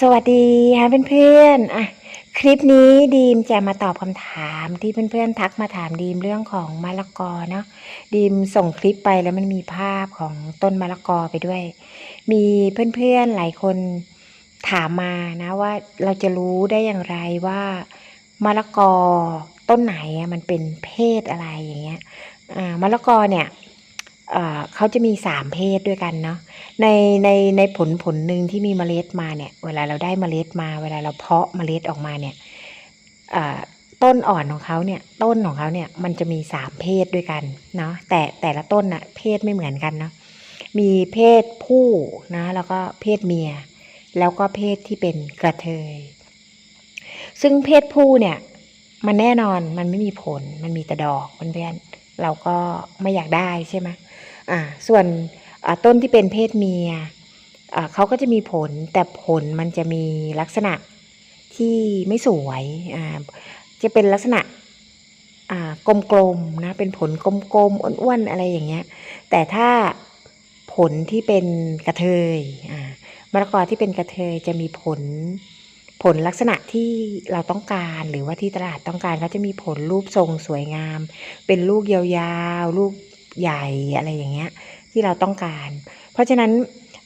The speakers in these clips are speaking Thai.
สวัสดีค่ะเพื่อนๆอะคลิปนี้ดีมจะมาตอบคำถามที่เพื่อนๆทักมาถามดีมเรื่องของมะละกอเนาะดีมส่งคลิปไปแล้วมันมีภาพของต้นมะละกอไปด้วย มีเพื่อนๆหลายคนถามมานะว่าเราจะรู้ได้อย่างไรว่ามะละกอต้นไหนอะมันเป็นเพศอะไรอย่างเงี้ยอ่ามะละกอเนี่ย เขาจะมีสามเพศด้วยกันเนาะในในในผลผลหนึ่งที่มีเมล็ดมาเนี่ย เวลาเราได้เมล็ดมา เวลาเราเพาะเมล็ดออกมาเนี่ยต้นอ่อนของเขาเนี่ยต้นของเขาเนี่ยมันจะมีสามเพศด้วยกันเนาะแต่แต่ละต้นน่ะเพศไม่เหมือนกันเนาะมีเพศผู้นะแล้วก็เพศเมีย แล้วก็เพศที่เป็นกระเทย ซึ่งเพศผู้เนี่ยมันแน่นอนมันไม่มีผลมันมีแต่ดอกเพื่อนๆเราก็ไม่อยากได้ใช่ไหม อ่าส่วนต้นที่เป็นเพศเมียเขาก็จะมีผลแต่ผลมันจะมีลักษณะที่ไม่สวยอ่าจะเป็นลักษณะอ่ากลมๆนะเป็นผลกลมๆอ้วนๆอะไรอย่างเงี้ย แต่ถ้าผลที่เป็นกระเทยอ่ามะละกอที่เป็นกระเทยจะมีผลผลลักษณะที่เราต้องการหรือว่าที่ตลาดต้องการเขาจะมีผลรูปทรงสวยงาม เป็นลูกยาวๆ ลูก ใหญ่อะไรอย่างเงี้ยที่เราต้องการ เพราะฉะนั้น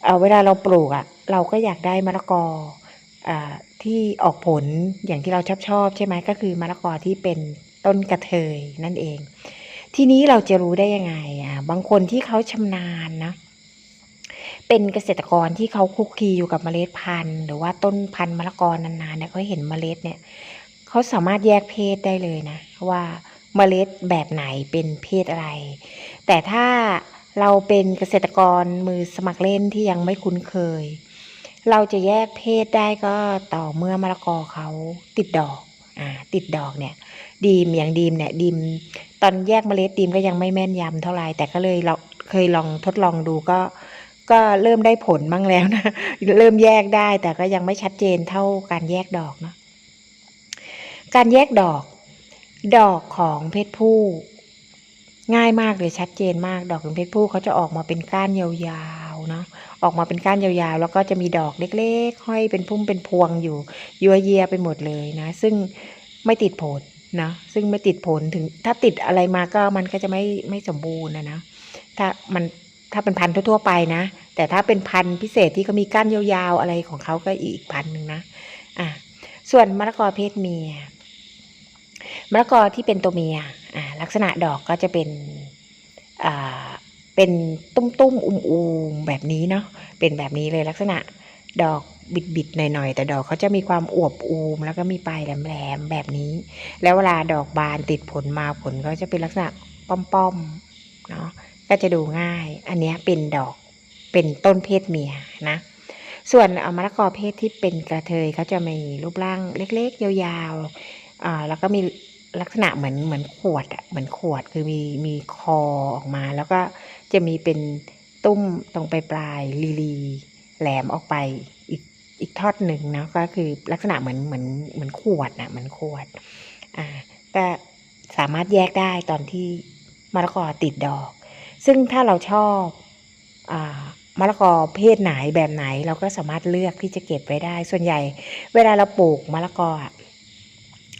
เเวลาเราปลูกอะ่ะเราก็อยากได้มะละกออที่ออกผลอย่างที่เราชอบชอบใช่ไหมก็คือมะละกอที่เป็นต้นกระเทยนั่นเอง ทีนี้เราจะรู้ได้ยังไงอะบางคนที่เขาชำนาญนะเป็นเกษตรกรที่เขาคุกคีอยู่กับเมล็ดพันธุ์ หรือว่าต้นพันธุ์มะละกอนานๆเนี่ยเขาเห็นเมล็ดเนี่ยเขาสามารถแยกเพศได้เลยนะว่า เมล็ดแบบไหนเป็นเพศอะไร แต่ถ้าเราเป็นเกษตรกรมือสมัครเล่นที่ยังไม่คุ้นเคย เราจะแยกเพศได้ก็ต่อเมื่อมะละกอเขาติดดอกอ่าติดดอกเนี่ย ดีมอย่างดีมเนี่ยดีมตอนแยกเมล็ดดีมก็ยังไม่แม่นยำเท่าไหร่แต่ก็เลยเราเคยลองทดลองดูก็ก็เริ่มได้ผลบ้างแล้วนะ เริ่มแยกได้แต่ก็ยังไม่ชัดเจนเท่าการแยกดอกเนาะการแยกดอก ดอกของเพศผู้ ง่ายมากเลยชัดเจนมาก ดอกของเพชรผู้เขาจะออกมาเป็นก้านยาวๆเนาะออกมาเป็นก้านยาวๆ แล้วก็จะมีดอกเล็กๆ ห้อยเป็นพุ่มเป็นพวงอยู่ยัวเยียไปหมดเลยนะ ซึ่งไม่ติดผลนะซึ่งไม่ติดผลถึงถ้าติดอะไรมาก็มันก็จะไม่ไม่สมบูรณ์นะนะถ้ามันถ้าเป็นพันธุ์ทั่วๆไปนะ แต่ถ้าเป็นพันธุ์พิเศษที่เขามีก้านยาวๆอะไรของเขาก็อีกพันหนึ่งนะอะส่วนมะละกอเพศเมีย มะละกอที่เป็นตัวเมียลักษณะดอกก็จะเป็นเป็นตุ้มตุ้มอุ้มอูมแบบนี้เนาะเป็นแบบนี้เลยลักษณะดอกบิดบิดหน่อยๆแต่ดอกเขาจะมีความอวบอูม แล้วก็มีปลายแหลมๆแบบนี้ แล้วเวลาดอกบานติดผลมาผลก็จะเป็นลักษณะป้อมๆเนาะก็จะดูง่าย อันนี้เป็นดอกเป็นต้นเพศเมียนะส่วนมะละกอเพศที่เป็นกระเทยเขาจะมีรูปร่างเล็กๆ ยาวๆแล้วก็มี ลักษณะเหมือนเหมือนขวดอะเหมือนขวดคือมีมีคอออกมา แล้วก็จะมีเป็นตุ้มตรงปลายปลายลีลีแหลมออกไปอีกอีกทอดหนึ่งนะก็คือลักษณะเหมือนเหมือนเหมือนขวดนะเหมือนขวดอ่าก็สามารถแยกได้ตอนที่มะละกอติดดอก ซึ่งถ้าเราชอบอ่ามะละกอเพศไหนแบบไหน เราก็สามารถเลือกที่จะเก็บไว้ได้ ส่วนใหญ่ เวลาเราปลูกมะละกอ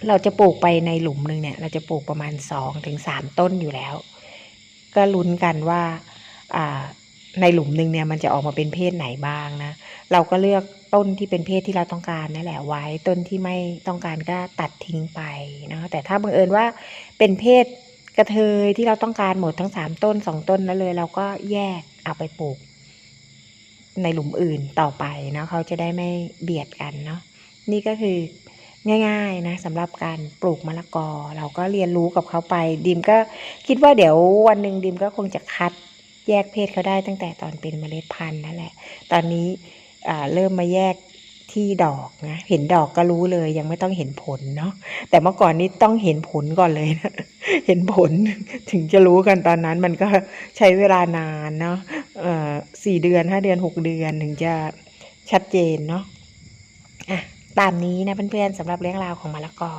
เราจะปลูกไปในหลุมหนึ่งเนี่ย เราจะปลูกประมาณสองถึงสามต้นอยู่แล้ว ก็ลุ้นกันว่าในหลุมหนึ่งเนี่ยมันจะออกมาเป็นเพศไหนบ้างนะ เราก็เลือกต้นที่เป็นเพศที่เราต้องการนั่นแหละไว้ ต้นที่ไม่ต้องการก็ตัดทิ้งไปนะแต่ถ้าบังเอิญว่าเป็นเพศกระเทยที่เราต้องการหมดทั้งสามต้นสองต้นนั้นเลย เราก็แยกเอาไปปลูก ในหลุมอื่นต่อไปนะเขาจะได้ไม่เบียดกันเนาะนี่ก็คือ ง่ายๆนะสำหรับการปลูกมะละกอ เราก็เรียนรู้กับเขาไป ดิมก็คิดว่าเดี๋ยววันหนึ่งดิมก็คงจะคัดแยกเพศเขาได้ตั้งแต่ตอนเป็นเมล็ดพันธุ์นั่นแหละ ตอนนี้เริ่มมาแยกที่ดอกนะเห็นดอกก็รู้เลยยังไม่ต้องเห็นผลเนาะแต่เมื่อก่อนนี้ต้องเห็นผลก่อนเลยนะเห็นผลถึงจะรู้กันตอนนั้นมันก็ใช้เวลานานเนาะสี่เดือนห้าเดือนหกเดือนถึงจะชัดเจนเนาะอะ ตามนี้นะเพื่อนๆสำหรับเรื่องราวของมะละกอ